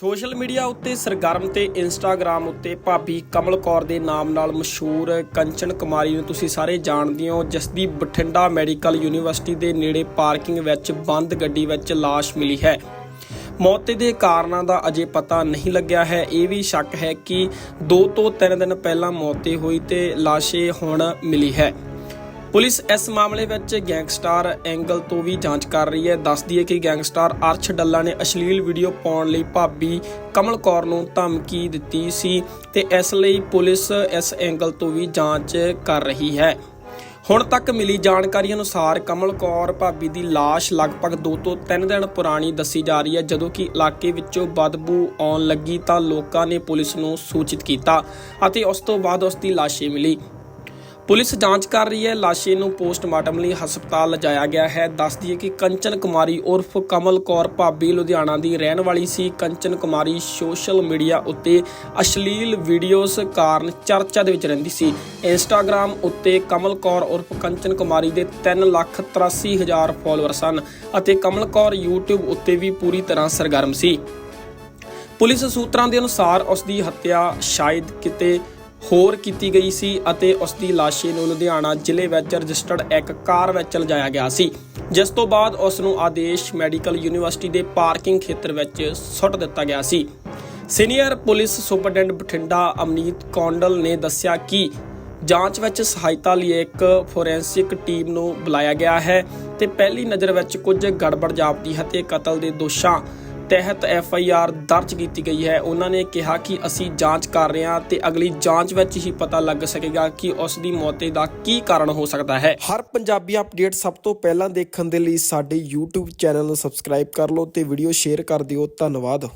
Social media ਉੱਤੇ ਸਰਗਰਮ ਤੇ ਇੰਸਟਾਗ੍ਰam ਉੱਤੇ ਭਾਬੀ ਕਮਲ ਕੌਰ ਦੇ ਨਾਮ ਨਾਲ ਮਸ਼ਹੂਰ ਕੰਚਨ ਕੁਮਾਰੀ ਨੂੰ ਤੁਸੀਂ ਸਾਰੇ ਜਾਣਦੇ ਹੋ, ਜਿਸ ਦੀ ਬਠਿੰਡਾ ਮੈਡੀਕਲ ਯੂਨੀਵਰਸਿਟੀ ਦੇ ਨੇੜੇ ਪਾਰਕਿੰਗ ਵਿੱਚ ਬੰਦ ਗੱਡੀ ਵਿੱਚ ਲਾਸ਼ ਮਿਲੀ ਹੈ। ਮੌਤ ਦੇ ਕਾਰਨਾਂ ਦਾ ਅਜੇ ਪਤਾ ਨਹੀਂ ਲੱਗਿਆ ਹੈ। ਇਹ ਵੀ ਸ਼ੱਕ ਹੈ ਕਿ 2 ਤੋਂ 3 ਦਿਨ ਪਹਿਲਾਂ ਮੌਤ ਹੋਈ ਤੇ ਲਾਸ਼ੇ ਹੁਣ ਮਿਲੀ ਹੈ। ਪੁਲਿਸ ਇਸ ਮਾਮਲੇ ਵਿੱਚ ਗੈਂਗਸਟਰ ਐਂਗਲ ਤੋਂ ਵੀ ਜਾਂਚ ਕਰ ਰਹੀ ਹੈ। ਦੱਸਦੀ ਹੈ ਕਿ ਗੈਂਗਸਟਰ ਅਰਸ਼ ਡੱਲਾ ਨੇ ਅਸ਼ਲੀਲ ਵੀਡੀਓ ਪਾਉਣ ਲਈ ਭਾਬੀ ਕਮਲ ਕੌਰ ਨੂੰ ਧਮਕੀ ਦਿੱਤੀ ਸੀ ਤੇ ਇਸ ਲਈ ਪੁਲਿਸ ਇਸ ਐਂਗਲ ਤੋਂ ਵੀ ਜਾਂਚ ਕਰ ਰਹੀ ਹੈ। ਹੁਣ ਤੱਕ ਮਿਲੀ ਜਾਣਕਾਰੀ ਅਨੁਸਾਰ ਕਮਲ ਕੌਰ ਭਾਬੀ ਦੀ ਲਾਸ਼ ਲਗਭਗ 2 ਤੋਂ 3 ਦਿਨ ਪੁਰਾਣੀ ਦੱਸੀ ਜਾ ਰਹੀ ਹੈ। ਜਦੋਂ ਕਿ ਇਲਾਕੇ ਵਿੱਚੋਂ ਬਦਬੂ ਆਉਣ ਲੱਗੀ ਤਾਂ ਲੋਕਾਂ ਨੇ ਪੁਲਿਸ ਨੂੰ ਸੂਚਿਤ ਕੀਤਾ ਅਤੇ ਉਸ ਤੋਂ ਬਾਅਦ ਉਸ ਦੀ ਲਾਸ਼ੇ ਮਿਲੀ। ਪੁਲਿਸ ਜਾਂਚ ਕਰ ਰਹੀ ਹੈ। ਲਾਸ਼ੇ ਨੂੰ ਪੋਸਟਮਾਰਟਮ ਲਈ ਹਸਪਤਾਲ ਲਿਜਾਇਆ ਗਿਆ ਹੈ। ਦੱਸਦੀ ਹੈ ਕਿ ਕੰਚਨ ਕੁਮਾਰੀ ਉਰਫ ਕਮਲ ਕੌਰ ਭਾਬੀ ਲੁਧਿਆਣਾ ਦੀ ਰਹਿਣ ਵਾਲੀ ਸੀ। ਕੰਚਨ ਕੁਮਾਰੀ ਸੋਸ਼ਲ ਮੀਡੀਆ ਉੱਤੇ ਅਸ਼ਲੀਲ ਵੀਡੀਓਜ਼ ਕਾਰਨ ਚਰਚਾ ਦੇ ਵਿੱਚ ਰਹਿੰਦੀ ਸੀ। ਇੰਸਟਾਗ੍ਰam ਉੱਤੇ ਕਮਲ ਕੌਰ ਉਰਫ ਕੰਚਨ ਕੁਮਾਰੀ ਦੇ 383000 ਫਾਲੋਅਰ ਸਨ ਅਤੇ ਕਮਲ ਕੌਰ YouTube ਉੱਤੇ ਵੀ ਪੂਰੀ ਤਰ੍ਹਾਂ ਸਰਗਰਮ ਸੀ। ਪੁਲਿਸ ਸੂਤਰਾਂ ਦੇ ਅਨੁਸਾਰ ਉਸ ਦੀ ਹੱਤਿਆ ਸ਼ਾਇਦ ਕਿਤੇ ਹੋਰ ਕੀਤੀ ਗਈ ਸੀ ਅਤੇ ਉਸ ਦੀ ਲਾਸ਼ੇ ਨੂੰ ਲੁਧਿਆਣਾ ਜ਼ਿਲ੍ਹੇ ਵਿੱਚ ਰਜਿਸਟਰਡ ਇੱਕ ਕਾਰ ਵਿੱਚ ਲਿਜਾਇਆ ਗਿਆ ਸੀ, ਜਿਸ ਤੋਂ ਬਾਅਦ ਉਸ ਨੂੰ ਆਦੇਸ਼ ਮੈਡੀਕਲ ਯੂਨੀਵਰਸਿਟੀ ਦੇ ਪਾਰਕਿੰਗ ਖੇਤਰ ਵਿੱਚ ਸੁੱਟ ਦਿੱਤਾ ਗਿਆ ਸੀ। Senior police superintendent Bathinda Amneet Kondal ਨੇ ਦੱਸਿਆ ਕਿ ਜਾਂਚ ਵਿੱਚ ਸਹਾਇਤਾ ਲਈ ਇੱਕ ਫੋਰੈਂਸਿਕ ਟੀਮ ਨੂੰ ਬੁਲਾਇਆ ਗਿਆ ਹੈ ਤੇ ਪਹਿਲੀ ਨਜ਼ਰ ਵਿੱਚ ਕੁਝ ਗੜਬੜ ਜਾਪਦੀ ਹੈ ਤੇ ਕਤਲ ਦੇ ਦੋਸ਼ਾਂ ਤਹਿਤ ਐਫ ਆਈ ਆਰ ਦਰਜ ਕੀਤੀ ਗਈ ਹੈ। ਉਹਨਾਂ ਨੇ ਕਿਹਾ ਕਿ ਅਸੀਂ ਜਾਂਚ ਕਰ ਰਹੇ ਹਾਂ ਤੇ ਅਗਲੀ ਜਾਂਚ ਵਿੱਚ ਹੀ ਪਤਾ ਲੱਗ ਸਕੇਗਾ ਕਿ ਉਸ ਦੀ ਮੌਤ ਦਾ ਕੀ ਕਾਰਨ ਹੋ ਸਕਦਾ ਹੈ। ਹਰ ਪੰਜਾਬੀ ਅਪਡੇਟ ਸਭ ਤੋਂ ਪਹਿਲਾਂ ਦੇਖਣ ਦੇ ਲਈ ਸਾਡੇ YouTube ਚੈਨਲ ਨੂੰ ਸਬਸਕ੍ਰਾਈਬ ਕਰ ਲਓ ਤੇ ਵੀਡੀਓ ਸ਼ੇਅਰ ਕਰ ਦਿਓ। ਧੰਨਵਾਦ।